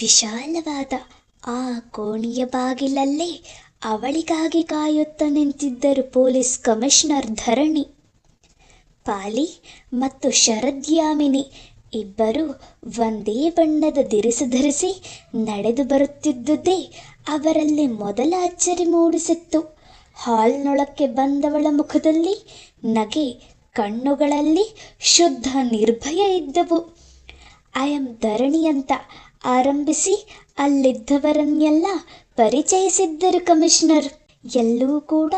ವಿಶಾಲವಾದ ಆ ಕೋಣೆಯ ಬಾಗಿಲಲ್ಲೇ ಅವಳಿಗಾಗಿ ಕಾಯುತ್ತಾ ನಿಂತಿದ್ದರು ಪೊಲೀಸ್ ಕಮಿಷನರ್ ಧರಣಿ. ಪಾಲಿ ಮತ್ತು ಶರದ್ಯಾಮಿನಿ ಇಬ್ಬರು ಒಂದೇ ಬಣ್ಣದ ದಿರಿಸು ಧರಿಸಿ ನಡೆದು ಬರುತ್ತಿದ್ದುದೇ ಅವರಲ್ಲಿ ಮೊದಲ ಅಚ್ಚರಿ ಮೂಡಿಸಿತ್ತು. ಹಾಲ್ನೊಳಕ್ಕೆ ಬಂದವಳ ಮುಖದಲ್ಲಿ ನಗೆ ಕಣ್ಣುಗಳಲ್ಲಿ ಶುದ್ಧ ನಿರ್ಭಯ ಇದ್ದವು. ಐ ಆಮ್ ಧರಣಿ ಅಂತ ಆರಂಭಿಸಿ, ಅಲ್ಲಿದ್ದವರನ್ನೆಲ್ಲ ಪರಿಚಯಿಸಿದ್ದರು ಕಮಿಷನರ್. ಎಲ್ಲೂ ಕೂಡ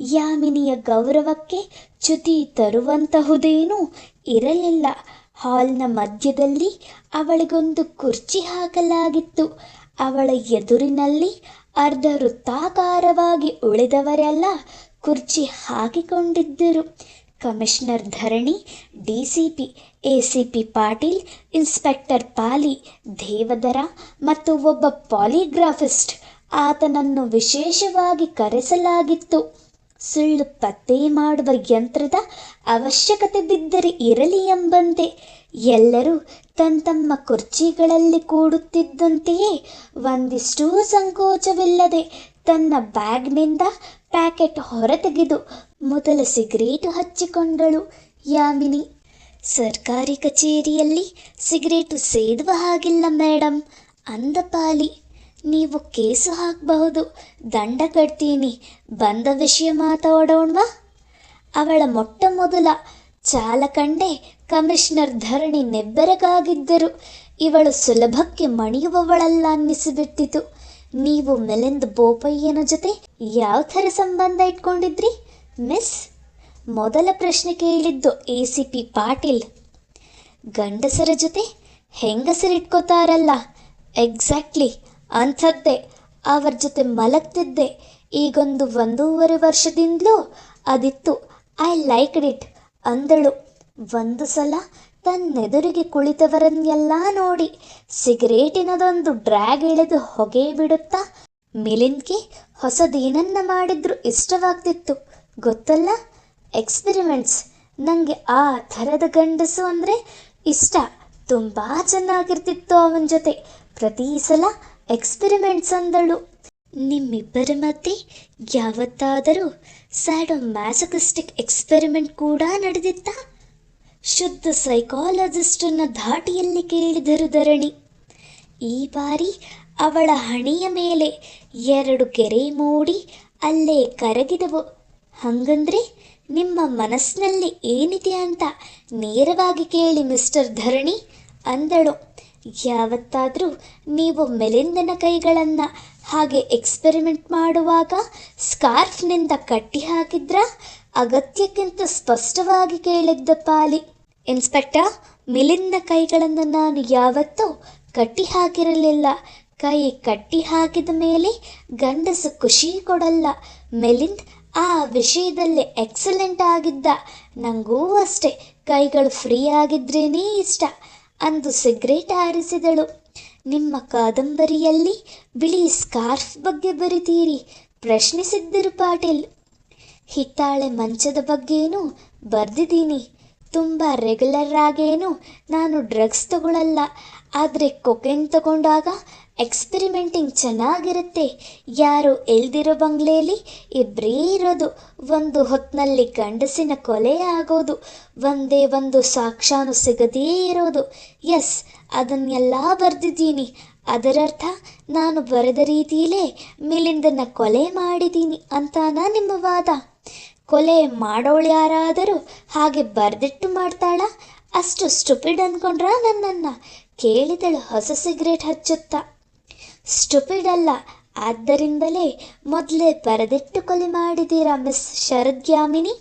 ಯಾಮಿನಿಯ ಗೌರವಕ್ಕೆ ಚ್ಯುತಿ ತರುವಂತಹುದೇನೂ ಇರಲಿಲ್ಲ. ಹಾಲ್ನ ಮಧ್ಯದಲ್ಲಿ ಅವಳಿಗೊಂದು ಕುರ್ಚಿ ಹಾಕಲಾಗಿತ್ತು. ಅವಳ ಎದುರಿನಲ್ಲಿ ಅರ್ಧ ವೃತ್ತಾಕಾರವಾಗಿ ಉಳಿದವರೆಲ್ಲ ಕುರ್ಚಿ ಹಾಕಿಕೊಂಡಿದ್ದರು. Commissioner Dharani, DCP, ACP Patil, inspector Pali Devadara ಮತ್ತು ಒಬ್ಬ ಪಾಲಿಗ್ರಾಫಿಸ್ಟ್. ಆತನನ್ನು ವಿಶೇಷವಾಗಿ ಕರೆಸಲಾಗಿತ್ತು. ಸುಳ್ಳು ಪತ್ತೆ ಮಾಡುವ ಯಂತ್ರದ ಅವಶ್ಯಕತೆ ಬಿದ್ದರೆ ಇರಲಿ ಎಂಬಂತೆ. ಎಲ್ಲರೂ ತಮ್ಮ ಕುರ್ಚಿಗಳಲ್ಲಿ ಕೂಡುತ್ತಿದ್ದಂತೆಯೇ ಒಂದಿಷ್ಟೂ ಸಂಕೋಚವಿಲ್ಲದೆ ತನ್ನ ಬ್ಯಾಗ್ನಿಂದ ಪ್ಯಾಕೆಟ್ ಹೊರತೆಗೆದು ಮೊದಲ ಸಿಗರೇಟು ಹಚ್ಚಿಕೊಂಡಳು ಯಾಮಿನಿ. ಸರ್ಕಾರಿ ಕಚೇರಿಯಲ್ಲಿ ಸಿಗರೇಟು ಸೇದುವ ಹಾಗಿಲ್ಲ ಮೇಡಮ್ ಅಂದ ಪಾಲಿ, ನೀವು ಕೇಸು ಹಾಕಬಹುದು, ದಂಡ ಕಟ್ತೀನಿ. ಬಂದ ವಿಷಯ ಮಾತಾಡೋಣವಾ? ಅವಳ ಮೊಟ್ಟ ಮೊದಲ ಚಾಲಕಂಡೆ ಕಮಿಷನರ್ ಧರಣಿ ನೆಬ್ಬೆರಗಾಗಿದ್ದರು. ಇವಳು ಸುಲಭಕ್ಕೆ ಮಣಿಯುವವಳಲ್ಲ ಅನ್ನಿಸಿಬಿಟ್ಟಿತು. ನೀವು ಮೆಲೆಂದ್ ಬೋಪಯ್ಯನ ಜೊತೆ ಯಾವ ಥರ ಸಂಬಂಧ ಇಟ್ಕೊಂಡಿದ್ರಿ? ಮಿಸ್, ಮೊದಲ ಪ್ರಶ್ನೆ ಕೇಳಿದ್ದು ಎ ಸಿ ಪಿ ಪಾಟೀಲ್. ಗಂಡಸರ ಜೊತೆ ಹೆಂಗಸರಿಟ್ಕೋತಾರಲ್ಲ? ಎಕ್ಸಾಕ್ಟ್ಲಿ ಅಂಥದ್ದೇ. ಅವರ ಜೊತೆ ಮಲಗ್ತಿದ್ದೆ. ಈಗೊಂದು ಒಂದೂವರೆ ವರ್ಷದಿಂದಲೂ ಅದಿತ್ತು. ಐ ಲೈಕ್ಡ್ ಇಟ್ ಅಂದಳು. ಒಂದು ಸಲ ತನ್ನೆದುರಿಗೆ ಕುಳಿತವರನ್ನೆಲ್ಲ ನೋಡಿ ಸಿಗರೇಟಿನದೊಂದು ಡ್ರ್ಯಾಗ್ ಎಳೆದು ಹೊಗೆ ಬಿಡುತ್ತಾ ಮಿಲಿನ್ಗೆ ಹೊಸದೇನನ್ನ ಮಾಡಿದ್ರು ಇಷ್ಟವಾಗ್ತಿತ್ತು. ಗೊತ್ತಲ್ಲ? ಎಕ್ಸ್ಪೆರಿಮೆಂಟ್ಸ್ ನನಗೆ ಆ ಥರದ ಗಂಡಸು ಅಂದರೆ ಇಷ್ಟ. ತುಂಬ ಚೆನ್ನಾಗಿರ್ತಿತ್ತು ಅವನ ಜೊತೆ. ಪ್ರತಿ ಸಲ ಎಕ್ಸ್ಪೆರಿಮೆಂಟ್ಸ್ ಅಂದಳು. ನಿಮ್ಮಿಬ್ಬರ ಮಧ್ಯೆ ಯಾವತ್ತಾದರೂ ಸ್ಯಾಡೋ ಮ್ಯಾಸಕಿಸ್ಟಿಕ್ ಎಕ್ಸ್ಪೆರಿಮೆಂಟ್ ಕೂಡ ನಡೆದಿತ್ತಾ? ಶುದ್ಧ ಸೈಕಾಲಜಿಸ್ಟನ್ನ ಧಾಟಿಯಲ್ಲಿ ಕೇಳಿದರು ಧರಣಿ. ಈ ಬಾರಿ ಅವಳ ಹಣೆಯ ಮೇಲೆ ಎರಡು ಕೆರೆ ಮೂಡಿ ಅಲ್ಲೇ ಕರಗಿದವು. ಹಂಗಂದ್ರೆ ನಿಮ್ಮ ಮನಸ್ಸಿನಲ್ಲಿ ಏನಿದೆ ಅಂತ ನೇರವಾಗಿ ಕೇಳಿ ಮಿಸ್ಟರ್ ಧರಣಿ ಅಂದಳು. ಯಾವತ್ತಾದರೂ ನೀವು ಮೆಲಿಂದನ ಕೈಗಳನ್ನು ಹಾಗೆ ಎಕ್ಸ್ಪೆರಿಮೆಂಟ್ ಮಾಡುವಾಗ ಸ್ಕಾರ್ಫ್ನಿಂದ ಕಟ್ಟಿ ಹಾಕಿದ್ರಾ ಅಗತ್ಯಕ್ಕಿಂತ ಸ್ಪಷ್ಟವಾಗಿ ಕೇಳಿದ್ದ ಪಾಲಿ. ಇನ್ಸ್ಪೆಕ್ಟರ್ ಮಿಲಿಂದ ಕೈಗಳನ್ನು ನಾನು ಯಾವತ್ತೂ ಕಟ್ಟಿ ಹಾಕಿರಲಿಲ್ಲ. ಕೈ ಕಟ್ಟಿ ಹಾಕಿದ ಮೇಲೆ ಗಂಡಸು ಖುಷಿ ಕೊಡಲ್ಲ. ಮೆಲಿಂದ್ ಆ ವಿಷಯದಲ್ಲಿ ಎಕ್ಸಲೆಂಟ್ ಆಗಿದ್ದ ನನಗೂ ಅಷ್ಟೇ. ಕೈಗಳು ಫ್ರೀ ಆಗಿದ್ರೇನೇ ಇಷ್ಟ. ಅಂದು ಸಿಗರೇಟ್ ಆರಿಸಿದಳು. ನಿಮ್ಮ ಕಾದಂಬರಿಯಲ್ಲಿ ಬಿಳಿ ಸ್ಕಾರ್ಫ್ ಬಗ್ಗೆ ಬರಿತೀರಿ ಪ್ರಶ್ನಿಸಿದ್ದರು ಪಾಟೀಲ್. ಹಿತ್ತಾಳೆ ಮಂಚದ ಬಗ್ಗೆನೂ ಬರೆದಿದ್ದೀನಿ. ತುಂಬ ರೆಗ್ಯುಲರ್ ಆಗೇನು ನಾನು ಡ್ರಗ್ಸ್ ತಗೊಳ್ಳಲ್ಲ ಆದರೆ ಕೊಕೇನ್ ತಗೊಂಡಾಗ ಎಕ್ಸ್ಪೆರಿಮೆಂಟಿಂಗ್ ಚೆನ್ನಾಗಿರುತ್ತೆ. ಯಾರು ಎಲ್ದಿರೋ ಬಂಗ್ಲೆಯಲ್ಲಿ ಇಬ್ಬರೇ ಇರೋದು. ಒಂದು ಹೊತ್ತಿನಲ್ಲಿ ಗಂಡಸಿನ ಕೊಲೆ ಆಗೋದು. ಒಂದೇ ಒಂದು ಸಾಕ್ಷಾನು ಸಿಗದೇ ಇರೋದು. ಎಸ್ ಅದನ್ನೆಲ್ಲ ಬರೆದಿದ್ದೀನಿ. ಅದರರ್ಥ ನಾನು ಬರೆದ ರೀತಿಯಲ್ಲೇ ಮಿಲಿಂದನ ಕೊಲೆ ಮಾಡಿದ್ದೀನಿ ಅಂತಾನ ನಿಮ್ಮ ವಾದ. ಕೊಲೆ ಮಾಡೋಳು ಯಾರಾದರೂ ಹಾಗೆ ಬರೆದಿಟ್ಟು ಮಾಡ್ತಾಳ? ಅಷ್ಟು ಸ್ಟುಪಿಡ್ ಅಂದ್ಕೊಂಡ್ರ ನನ್ನನ್ನು. ಕೇಳಿದಳು ಹೊಸ ಸಿಗರೇಟ್ ಹಚ್ಚುತ್ತಾ. ಸ್ಟುಪಿಡ್ ಅಲ್ಲ, ಆದ್ದರಿಂದಲೇ ಮೊದಲೇ ಬರೆದಿಟ್ಟು ಕೊಲೆ ಮಾಡಿದ್ದೀರಾ miss Sharadyamini?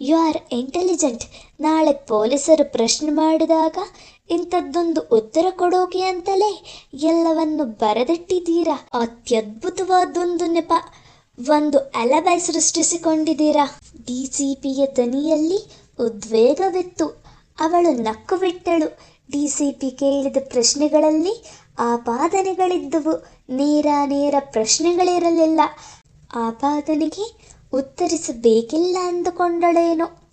You are intelligent. ನಾಳೆ ಪೊಲೀಸರು ಪ್ರಶ್ನೆ ಮಾಡಿದಾಗ ಇಂಥದ್ದೊಂದು ಉತ್ತರ ಕೊಡೋಕೆ ಅಂತಲೇ ಎಲ್ಲವನ್ನು ಬರೆದಿಟ್ಟಿದ್ದೀರಾ? ಅತ್ಯದ್ಭುತವಾದೊಂದು ನೆಪ. ಒಂದು ಅಲಬೈ ಸೃಷ್ಟಿಸಿಕೊಂಡಿದ್ದೀರಾ? ಡಿ ಸಿ ಪಿಯ ದನಿಯಲ್ಲಿ ಉದ್ವೇಗವಿತ್ತು. ಅವಳು ನಕ್ಕು ಬಿಟ್ಟಳು ಡಿ ಸಿ ಪಿ ಕೇಳಿದ ಪ್ರಶ್ನೆಗಳಲ್ಲಿ ಆಪಾದನೆಗಳಿದ್ದವು. ನೇರ ನೇರ ಪ್ರಶ್ನೆಗಳಿರಲಿಲ್ಲ. ಆಪಾದನೆಗೆ ಉತ್ತರಿಸಬೇಕಿಲ್ಲ ಅಂದುಕೊಂಡಳೇನೋ.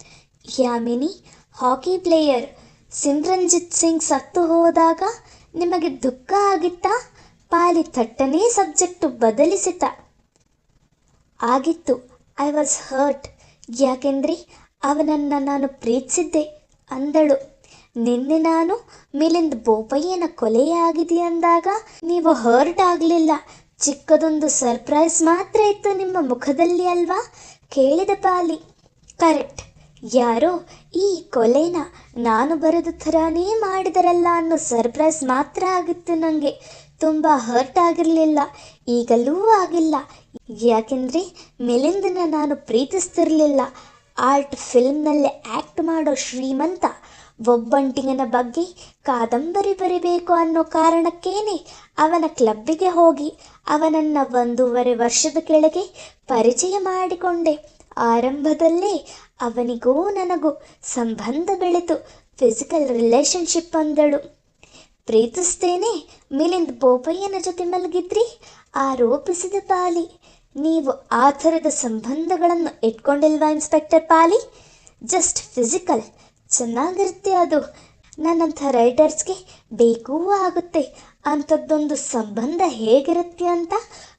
ಯಾಮಿನಿ ಹಾಕಿ ಪ್ಲೇಯರ್ ಸಿಮ್ರನ್ಜಿತ್ ಸಿಂಗ್ ಸತ್ತು ಹೋದಾಗ ನಿಮಗೆ ದುಃಖ ಆಗಿತ್ತಾ? ಪಾಲಿ ಥಟ್ಟನೇ ಸಬ್ಜೆಕ್ಟು ಬದಲಿಸಿತ. ಆಗಿತ್ತು. ಐ ವಾಸ್ ಹರ್ಟ್ ಯಾಕೆಂದ್ರೆ ಅವನನ್ನು ನಾನು ಪ್ರೀತಿಸಿದ್ದೆ ಅಂದಳು. ನಿನ್ನೆ ನಾನು ಮಿಲಿಂದ್ ಬೋಪಯ್ಯನ ಕೊಲೆಯಾಗಿದೆ ಅಂದಾಗ ನೀವು ಹರ್ಟ್ ಆಗಲಿಲ್ಲ. ಚಿಕ್ಕದೊಂದು ಸರ್ಪ್ರೈಸ್ ಮಾತ್ರ ಇತ್ತು ನಿಮ್ಮ ಮುಖದಲ್ಲಿ ಅಲ್ವಾ? ಕೇಳಿದ ಪಾಲಿ. ಕರೆಕ್ಟ್ ಯಾರೋ ಈ ಕೊಲೆನ ನಾನು ಬರೆದ ಥರನೇ ಮಾಡಿದರಲ್ಲ ಅನ್ನೋ ಸರ್ಪ್ರೈಸ್ ಮಾತ್ರ ಆಗಿತ್ತು ನನಗೆ ತುಂಬ ಹರ್ಟ್ ಆಗಿರಲಿಲ್ಲ. ಈಗಲೂ ಆಗಿಲ್ಲ. ಯಾಕೆಂದರೆ ಮಿಲಿಂದನ ನಾನು ಪ್ರೀತಿಸ್ತಿರಲಿಲ್ಲ. ಆರ್ಟ್ ಫಿಲ್ಮ್ನಲ್ಲಿ ಆ್ಯಕ್ಟ್ ಮಾಡೋ ಶ್ರೀಮಂತ ಒಬ್ಬಂಟಿಗನ ಬಗ್ಗೆ ಕಾದಂಬರಿ ಬರಿಬೇಕು ಅನ್ನೋ ಕಾರಣಕ್ಕೇನೆ ಅವನ ಕ್ಲಬ್ಬಿಗೆ ಹೋಗಿ ಅವನನ್ನು ಒಂದೂವರೆ ವರ್ಷದ ಕೆಳಗೆ ಪರಿಚಯ ಮಾಡಿಕೊಂಡೆ. ಆರಂಭದಲ್ಲೇ ಅವನಿಗೂ ನನಗೂ ಸಂಬಂಧ ಬೆಳೆತು. ಫಿಸಿಕಲ್ ರಿಲೇಶನ್ಶಿಪ್ ಅಂದಳು. ಪ್ರೀತಿಸ್ತೇನೆ. ಮಿಲಿಂದ್ ಬೋಪಯ್ಯನ ಜೊತೆ ಮಲಗಿದ್ರಿ. ಆರೋಪಿಸಿದ ಪಾಲಿ. ನೀವು ಆ ಥರದ ಸಂಬಂಧಗಳನ್ನು ಇಟ್ಕೊಂಡಿಲ್ವಾ, ಇನ್ಸ್ಪೆಕ್ಟರ್ ಪಾಲಿ? Just physical. ಚೆನ್ನಾಗಿರುತ್ತೆ ಅದು. ನನ್ನಂಥ ರೈಟರ್ಸ್ಗೆ ಬೇಕೂ ಆಗುತ್ತೆ. ಅಂಥದ್ದೊಂದು ಸಂಬಂಧ ಹೇಗಿರುತ್ತೆ ಅಂತ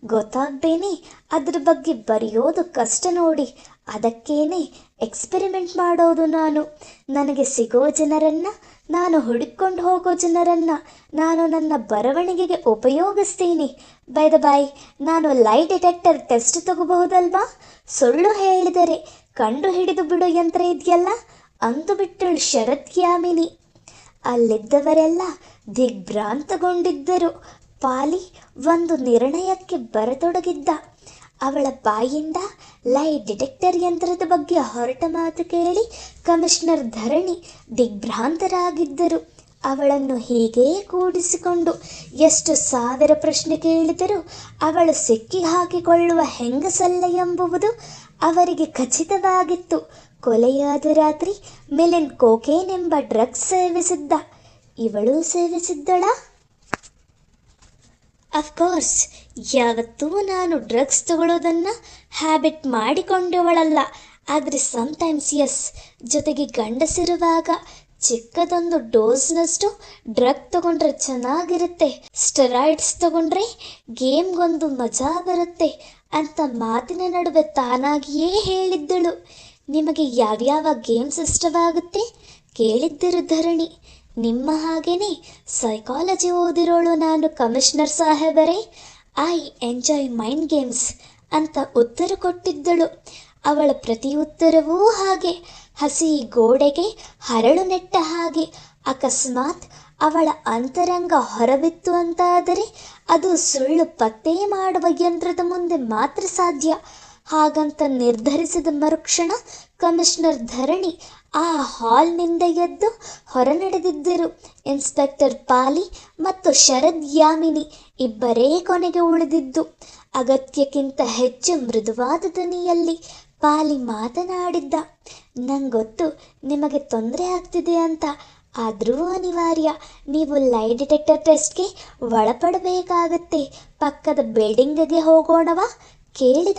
ಗೊತ್ತಾಗ್ದೇನೆ. ಅದ್ರ ಬಗ್ಗೆ ಬರೆಯೋದು ಕಷ್ಟ ನೋಡಿ. ಅದಕ್ಕೇನೆ ಎಕ್ಸ್ಪೆರಿಮೆಂಟ್ ಮಾಡೋದು ನಾನು. ನನಗೆ ಸಿಗೋ ಜನರನ್ನು ನಾನು ಹುಡುಕೊಂಡು ಹೋಗೋ ಜನರನ್ನು ನಾನು ನನ್ನ ಬರವಣಿಗೆಗೆ ಉಪಯೋಗಿಸ್ತೀನಿ. ಬೈ ದ ಬಾಯ್ ನಾನು ಲೈ ಡಿಟೆಕ್ಟರ್ ಟೆಸ್ಟ್ ತಗೋಬಹುದಲ್ವಾ? ಸುಳ್ಳು ಹೇಳಿದರೆ ಕಂಡು ಹಿಡಿದು ಬಿಡೋ ಯಂತ್ರ ಇದೆಯಲ್ಲ? ಅಂದು ಬಿಟ್ಟಳು ಶರತ್ ಯಾಮಿನಿ. ಅಲ್ಲಿದ್ದವರೆಲ್ಲ ದಿಗ್ಭ್ರಾಂತಗೊಂಡಿದ್ದರು. ಪಾಲಿ ಒಂದು ನಿರ್ಣಯಕ್ಕೆ ಬರತೊಡಗಿದ್ದ. ಅವಳ ಬಾಯಿಂದ ಲೈ ಡಿಟೆಕ್ಟರ್ ಯಂತ್ರದ ಬಗ್ಗೆ ಹೊರಟ ಮಾತು ಕೇಳಿ ಕಮಿಷನರ್ ಧರಣಿ ದಿಗ್ಭ್ರಾಂತರಾಗಿದ್ದರು. ಅವಳನ್ನು ಹೀಗೇ ಕೂಡಿಸಿಕೊಂಡು ಎಷ್ಟು ಸಾವಿರ ಪ್ರಶ್ನೆ ಕೇಳಿದರೂ ಅವಳು ಸಿಕ್ಕಿ ಹಾಕಿಕೊಳ್ಳುವ ಹೆಂಗಸಲ್ಲ ಎಂಬುವುದು ಅವರಿಗೆ ಖಚಿತವಾಗಿತ್ತು. ಕೊಲೆಯಾದ ರಾತ್ರಿ ಮಿಲಿನ್ ಕೋಕೇನ್ ಎಂಬ ಡ್ರಗ್ಸ್ ಸೇವಿಸಿದ್ದ. ಇವಳು ಸೇವಿಸಿದ್ದಳಾ? ಅಫ್ಕೋರ್ಸ್ ಯಾವತ್ತೂ ನಾನು ಡ್ರಗ್ಸ್ ತಗೊಳ್ಳೋದನ್ನು ಹ್ಯಾಬಿಟ್ ಮಾಡಿಕೊಂಡವಳಲ್ಲ. ಆದರೆ ಸಮ್ಟೈಮ್ಸ್ ಎಸ್ ಜೊತೆಗೆ ಗಂಡಸಿರುವಾಗ ಚಿಕ್ಕದೊಂದು ಡೋಸ್ನಷ್ಟು ಡ್ರಗ್ ತಗೊಂಡ್ರೆ ಚೆನ್ನಾಗಿರುತ್ತೆ. ಸ್ಟೆರಾಯ್ಡ್ಸ್ ತಗೊಂಡ್ರೆ ಗೇಮ್ಗೊಂದು ಮಜಾ ಬರುತ್ತೆ. ಅಂತ ಮಾತಿನ ನಡುವೆ ತಾನಾಗಿಯೇ ಹೇಳಿದ್ದಳು. ನಿಮಗೆ ಯಾವ್ಯಾವ ಗೇಮ್ಸ್ ಇಷ್ಟವಾಗುತ್ತೆ ಕೇಳಿದ್ದರು ಧರಣಿ. ನಿಮ್ಮ ಹಾಗೇನೆ ಸೈಕಾಲಜಿ ಓದಿರೋಳು ನಾನು ಕಮಿಷನರ್ ಸಾಹೇಬರೇ. ಐ ಎಂಜಾಯ್ ಮೈಂಡ್ ಗೇಮ್ಸ್ ಅಂತ ಉತ್ತರ ಕೊಟ್ಟಿದ್ದಳು. ಅವಳ ಪ್ರತಿ ಉತ್ತರವೂ ಹಾಗೆ. ಹಸಿ ಗೋಡೆಗೆ ಹರಳು ನೆಟ್ಟ ಹಾಗೆ. ಅಕಸ್ಮಾತ್ ಅವಳ ಅಂತರಂಗ ಹೊರಬಿತ್ತು ಅಂತಾದರೆ ಅದು ಸುಳ್ಳು ಪತ್ತೆ ಮಾಡುವ ಯಂತ್ರದ ಮುಂದೆ ಮಾತ್ರ ಸಾಧ್ಯ. ಹಾಗಂತ ನಿರ್ಧರಿಸಿದ ಮರುಕ್ಷಣ ಕಮಿಷನರ್ ಧರಣಿ ಆ ಹಾಲ್ನಿಂದ ಎದ್ದು ಹೊರ ನಡೆದಿದ್ದರು ಇನ್ಸ್ಪೆಕ್ಟರ್ ಪಾಲಿ ಮತ್ತು ಶರದ್ ಯಾಮಿನಿ ಇಬ್ಬರೇ ಕೊನೆಗೆ ಉಳಿದಿದ್ದು. ಅಗತ್ಯಕ್ಕಿಂತ ಹೆಚ್ಚು ಮೃದುವಾದ ದನಿಯಲ್ಲಿ ಪಾಲಿ ಮಾತನಾಡಿದ್ದ, ನಂಗೊತ್ತು ನಿಮಗೆ ತೊಂದರೆ ಆಗ್ತಿದೆ ಅಂತ. ಆದರೂ ಅನಿವಾರ್ಯ, ನೀವು ಲೈ ಡಿಟೆಕ್ಟರ್ ಟೆಸ್ಟ್ಗೆ ಒಳಪಡಬೇಕಾಗತ್ತೆ. ಪಕ್ಕದ ಬಿಲ್ಡಿಂಗ್ಗೆ ಹೋಗೋಣವಾ? ಕೇಳಿದ.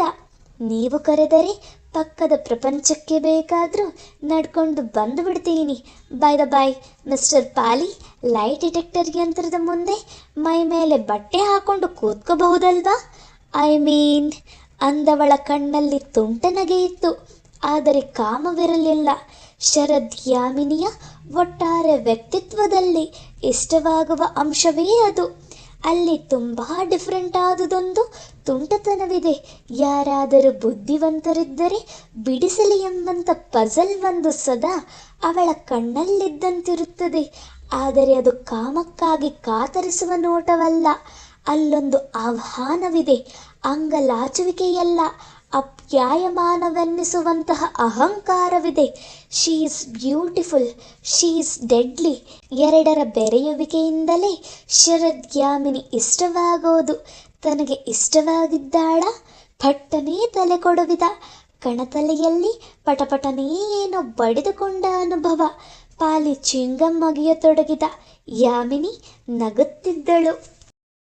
ನೀವು ಕರೆದರೆ ಪಕ್ಕದ ಪ್ರಪಂಚಕ್ಕೆ ಬೇಕಾದರೂ ನಡ್ಕೊಂಡು ಬಂದು ಬಿಡ್ತೀನಿ. By the bye mister Pali light detector ಯಂತ್ರದ ಮುಂದೆ ಮೈ ಮೇಲೆ ಬಟ್ಟೆ ಹಾಕೊಂಡು ಕೂತ್ಕೋಬಹುದಲ್ವಾ? ಐ ಮೀನ್ ಅಂದವಳ ಕಣ್ಣಲ್ಲಿ ತುಂಟ ನಗೆಯಿತ್ತು ಇತ್ತು. ಆದರೆ ಕಾಮವಿರಲಿಲ್ಲ. ಶರದ್ ಯಾಮಿನಿಯ ಒಟ್ಟಾರೆ ವ್ಯಕ್ತಿತ್ವದಲ್ಲಿ ಇಷ್ಟವಾಗುವ ಅಂಶವೇ ಅದು. ಅಲ್ಲಿ ತುಂಬ ಡಿಫ್ರೆಂಟ್ ಆದುದೊಂದು ತುಂಟತನವಿದೆ. ಯಾರಾದರೂ ಬುದ್ಧಿವಂತರಿದ್ದರೆ ಬಿಡಿಸಲಿ ಎಂಬಂತ ಪಜಲ್ ಒಂದು ಸದಾ ಅವಳ ಕಣ್ಣಲ್ಲಿದ್ದಂತಿರುತ್ತದೆ. ಆದರೆ ಅದು ಕಾಮಕ್ಕಾಗಿ ಕಾತರಿಸುವ ನೋಟವಲ್ಲ. ಅಲ್ಲೊಂದು ಆಹ್ವಾನವಿದೆ. ಅಂಗಲಾಚುವಿಕೆಯಲ್ಲ. ಅಪ್ಯಾಯಮಾನವೆನ್ನಿಸುವಂತಹ ಅಹಂಕಾರವಿದೆ. She is beautiful she is deadly ಎರಡರ ಬೆರೆಯುವಿಕೆಯಿಂದಲೇ ಶರದ್ ಯಾಮಿನಿ ಇಷ್ಟವಾಗೋದು. ತನಗೆ ಇಷ್ಟವಾಗಿದ್ದಾಳ. ಪಟ್ಟನೇ ತಲೆ ಕೊಡುವಿದ. ಕಣತಲೆಯಲ್ಲಿ ಪಟಪಟನೇ ಏನೋ ಬಡಿದುಕೊಂಡ ಅನುಭವ. ಪಾಲಿ ಚಿಂಗಮ್ಮಗಿಯತೊಡಗಿದ ಯಾಮಿನಿ ನಗುತ್ತಿದ್ದಳು.